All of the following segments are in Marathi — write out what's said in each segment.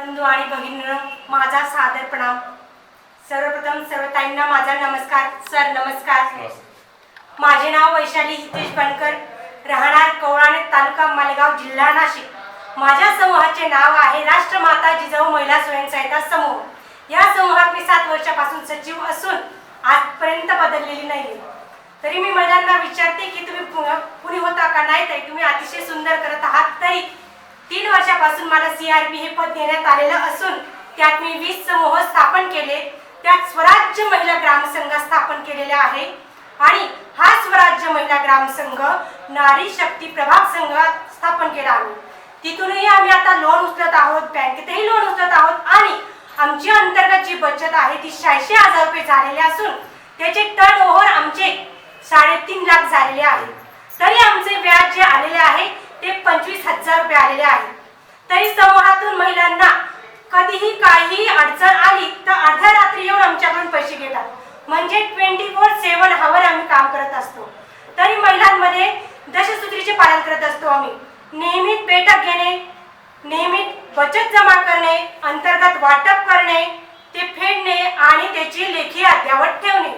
बंधू आणि भगिनींनो माझा सादर प्रणाम सर्वप्रथम सर्व ताईंना माझा नमस्कार. सर नमस्कार. माझे नाव वैशाली हितेश बनकर. राहणार कवळाणे तालुका मालेगाव जिल्हा नाशिक. माझ्या समूहाचे नाव आहे राष्ट्रमाता जिजाऊ महिला स्वयंसहायता समूह. या समूहात मी सात वर्षापासून सचिव असून आजपर्यंत बदललेली नाही तरी मी महिलांना विचारते की तुम्ही पु- कुणी होता का? नाही तरी तुम्ही अतिशय सुंदर करत आहात तरी तीन वर्षापासून मला सीआरपी हे पद देण्यात आलेलं असून त्यात मी वीस समूह स्थापन केले. त्यात स्वराज्य महिला ग्रामसंघ स्थापन केलेला आहे. आणि हा स्वराज्य महिला ग्रामसंघ नारी शक्ती प्रभाग संघ स्थापन केला आम्ही. तिथूनही आम्ही आता लोन उचलत आहोत बँकेतही लोन उचलत आहोत आणि आमची अंतर्गत जी बचत आहे ती शहाऐंशी हजार रुपये झालेली असून त्याचे टर्न ओव्हर आमचे साडेतीन लाख झालेले आहे. तरी आमचे व्याज जे आलेले आहे ते पंचवीस हजार रुपये आलेले आहे तरी समूहातून महिलांना कधीही काही अडचण आली तर अर्ध्या रात्री येऊन आमच्याकडून पैसे घेतात. म्हणजे ट्वेंटी फोर सेवन हावर आम्ही काम करत असतो. तरी महिलांमध्ये दशसूत्रीचे पालन करत असतो आम्ही. नियमित बैठक घेणे नियमित बचत जमा करणे अंतर्गत वाटप करणे ते फेडणे आणि त्याची लेखी अद्यावत ठेवणे.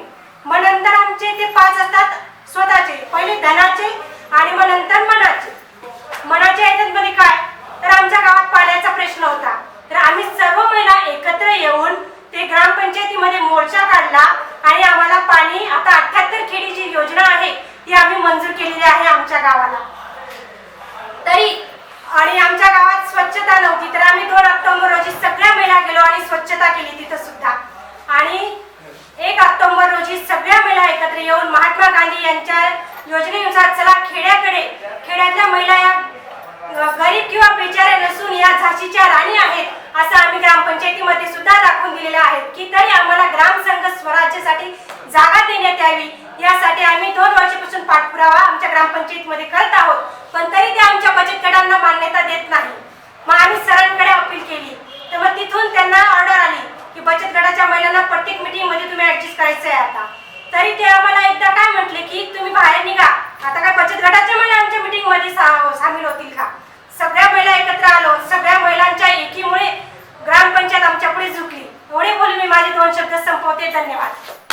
मग नंतर आमचे ते पाच असतात स्वतःचे. पहिले धनाचे आणि मग नंतर मनाचे मनाच्या याच्यामध्ये काय तर आमच्या गावात पाण्याचा प्रश्न होता तर आम्ही सर्व महिला एकत्र येऊन ते ग्रामपंचायतीमध्ये मोर्चा काढला आणि आम्हाला पाणी आता अठ्याहत्तर खेडी जी योजना आहे ती आम्ही मंजूर केलेली आहे आमच्या गावाला. तरी? आणि आमच्या गावात स्वच्छता नव्हती तर आम्ही दोन ऑक्टोबर रोजी सगळ्या महिला गेलो आणि स्वच्छता केली तिथं सुद्धा. आणि एक ऑक्टोबर रोजी सगळ्या महिला एकत्र येऊन महात्मा गांधी यांच्या योजनेनुसार चला खेड्याकडे खेड्यातल्या महिला या मध्ये सुद्धा दाखवून दिलेलं आहेत की तरी आम्हाला ग्रामसंघ स्वराज्यासाठी जागा देण्यात यावी. यासाठी आम्ही दोन वर्षापासून पाठपुरावा आमच्या ग्रामपंचायतीमध्ये करत आहोत. पण तरी ते आमच्या बचत गटांना मान्यता देत नाही. मग आम्ही सरांकडे अपील केली. तर मग तिथून त्यांना ऑर्डर आली की बचत गटाच्या महिलांना प्रत्येक मीटिंगमध्ये तुम्ही ऍडजस्ट करायचं आहे आता. तरी ते आम्हाला एकदा काय म्हटले की तुम्ही बाहेर निघा. आता काय बचत गटाच्या महिला आमच्या मीटिंगमध्ये सामील होतील का? माझे दोन शब्द संपवते. धन्यवाद.